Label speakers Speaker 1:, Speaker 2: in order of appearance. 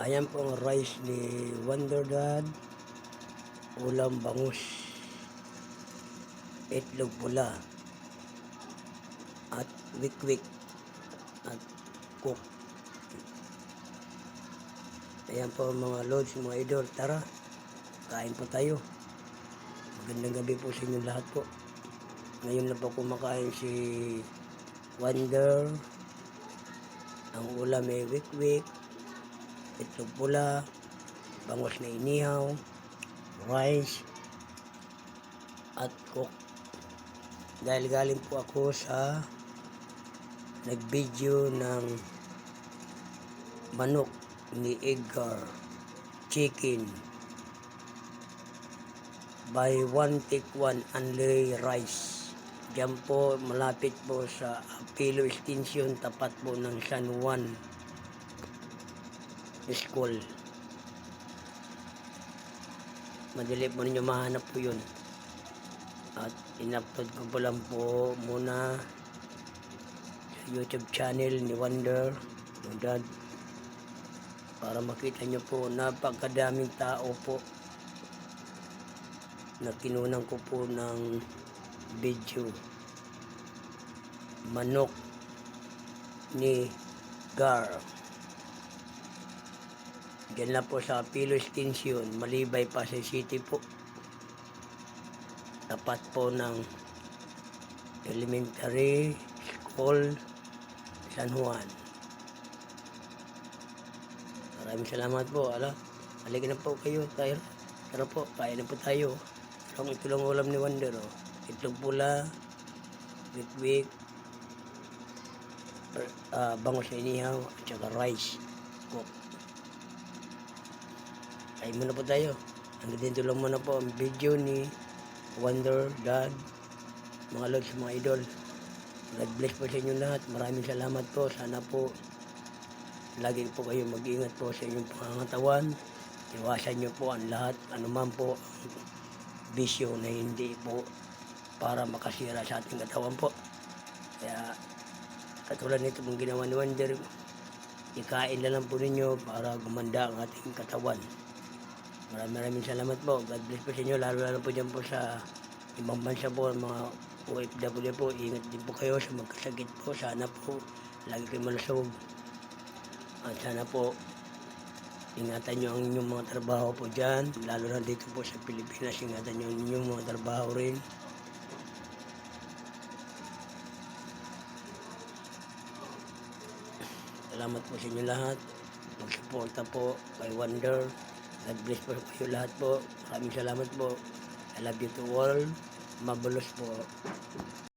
Speaker 1: Ayan po ang rice ni Wonder Dad. Ulam bangus. Itlog pula. At wikwik. At cook. Ayan po mga lods, mga idol. Tara, kain po tayo. Magandang gabi po sa inyo lahat po. Ngayon na po kumakain si Wonder. Ang ulam ay wikwik. Itlog pula. Bangus na inihaw. Rice. At cook. Dahil galing po ako sa nag-video ng manok ni Edgar chicken by one take one only rice Diyan po malapit po sa Apilo Extension tapat po ng San Juan School. Madali po ninyo mahanap po yun. At in-upload ko po lang po muna sa YouTube channel ni Wonder yung dad para makita nyo po napakadaming tao po na kinunan ko po ng video. Manok ni Gar Diyan lang po sa Pilo Extension Malibay Pasay City po tapat po ng elementary school San Juan Maraming salamat po. Ala, halika na po kayo. Tayo. Tara po, kain na po tayo. Ang ito lang ulam ni Wonder. Oh. Itlog pula, wik-wik, uh, bangus na inihaw, at saka rice. Cook. Kain muna po tayo. Hanggang dito lang muna po ang video ni Wonder, Dad, mga lods, mga idol. God bless po sa inyo lahat. Maraming salamat po. Sana po lagi po kayo mag-ingat po sa inyong pangangatawan. Iwasan nyo po ang lahat, anuman po ang bisyo na hindi po para makasira sa ating katawan po. Kaya katulad nito mong ginawa ni Wonder, ikain na lang po ninyo para gumanda ang ating katawan. Maraming maraming salamat po. God bless po sa inyo, lalo lalo po dyan po sa ibang bansa po, mga OFW po. Ingat din po kayo sa magkasakit po. Sana po lagi kayo malusog. At sana po, ingatan nyo ang inyong mga trabaho po dyan. Lalo na dito po sa Pilipinas, ingatan nyo ang inyong mga trabaho rin. Salamat po sa inyo lahat. Magsuporta po kay Wonder. God bless po kayo lahat po. Maraming salamat po. I love you to all. Mabulos po.